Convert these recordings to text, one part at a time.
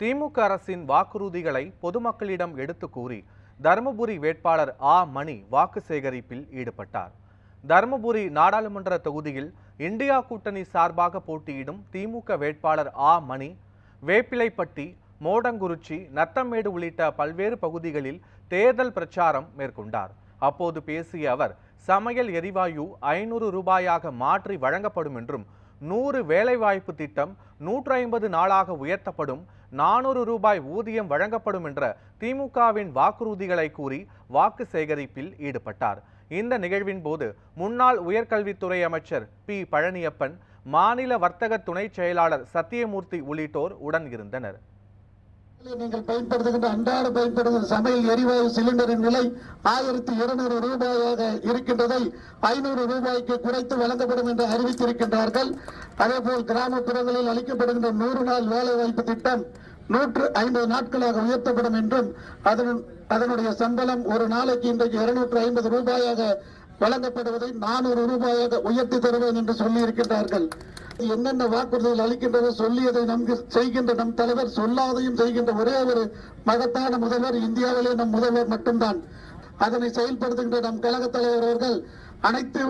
திமுக அரசின் வாக்குறுதிகளை பொதுமக்களிடம் எடுத்து கூறி தருமபுரி வேட்பாளர் ஆ. மணி வாக்கு சேகரிப்பில் ஈடுபட்டார். தருமபுரி நாடாளுமன்ற தொகுதியில் இந்தியா கூட்டணி சார்பாக போட்டியிடும் திமுக வேட்பாளர் ஆ. மணி வேப்பிலைப்பட்டி மோடங்குறிச்சி நத்தமேடு உள்ளிட்ட பல்வேறு பகுதிகளில் தேர்தல் பிரச்சாரம் மேற்கொண்டார். அப்போது பேசிய அவர் சமையல் எரிவாயு ஐநூறு ரூபாயாக மாற்றி வழங்கப்படும் என்றும் நூறு வேலைவாய்ப்பு திட்டம் நூற்றி ஐம்பது நாளாக உயர்த்தப்படும் நானூறு ரூபாய் ஊதியம் வழங்கப்படும் என்ற திமுகவின் வாக்குறுதிகளை கூறி வாக்கு சேகரிப்பில் ஈடுபட்டார். இந்த நிகழ்வின் போது முன்னாள் உயர்கல்வித்துறை அமைச்சர் பி. பழனியப்பன் மாநில வர்த்தக துணைச் செயலாளர் சத்தியமூர்த்தி உள்ளிட்டோர் உடன் இருந்தனர். நீங்கள் பயன்படுத்துகின்ற அன்றாட பயன்படுத்துகிற சமையல் எரிவாயு சிலிண்டரின் விலை ஆயிரத்தி இருநூறு ரூபாயாக இருக்கின்றதை ஐநூறு ரூபாய்க்கு குறைத்து வழங்கப்படும் என்று அறிவித்திருக்கின்றார்கள். அதேபோல் கிராமப்புறங்களில் அளிக்கப்படுகின்ற நூறு நாள் வேலை வாய்ப்பு திட்டம் நூற்று ஐம்பது நாட்களாக உயர்த்தப்படும் என்றும் அதன் அதனுடைய சம்பளம் ஒரு நாளைக்கு இன்றைக்கு இருநூற்று ஐம்பது ரூபாயாக வழங்கப்படுவதை நானூறு ரூபாயாக உயர்த்தி தருவேன் என்று சொல்லி இருக்கின்றார்கள் என்னென்ன வாக்குறுதிகள் அளிக்கின்றதோ சொல்லியதை நம் செய்கின்ற நம் தலைவர் சொல்லாதையும் செய்கின்ற ஒரே ஒரு மகத்தான முதல்வர் இந்தியாவிலே நம் முதல்வர் மட்டும்தான். அதனை செயல்படுத்துகின்ற நம் கழக தலைவர் அவர்கள் அனைத்து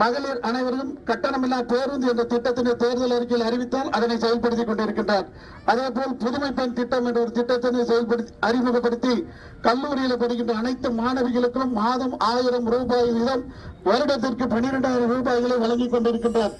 மகளிர் அனைவரும் கட்டணமில்லா பேருந்து என்ற திட்டத்தினை தேர்தல் அறிக்கையில் அறிவித்தால் அதனை செயல்படுத்திக் கொண்டிருக்கின்றார். அதே போல் புதுமை பெண் திட்டம் என்ற ஒரு திட்டத்தினை செயல்படுத்தி அறிமுகப்படுத்தி கல்லூரியில் படிக்கின்ற அனைத்து மாணவிகளுக்கும் மாதம் ஆயிரம் ரூபாய் வீதம் வருடத்திற்கு பன்னிரெண்டாயிரம் ரூபாய்களை வழங்கிக் கொண்டிருக்கின்றார்.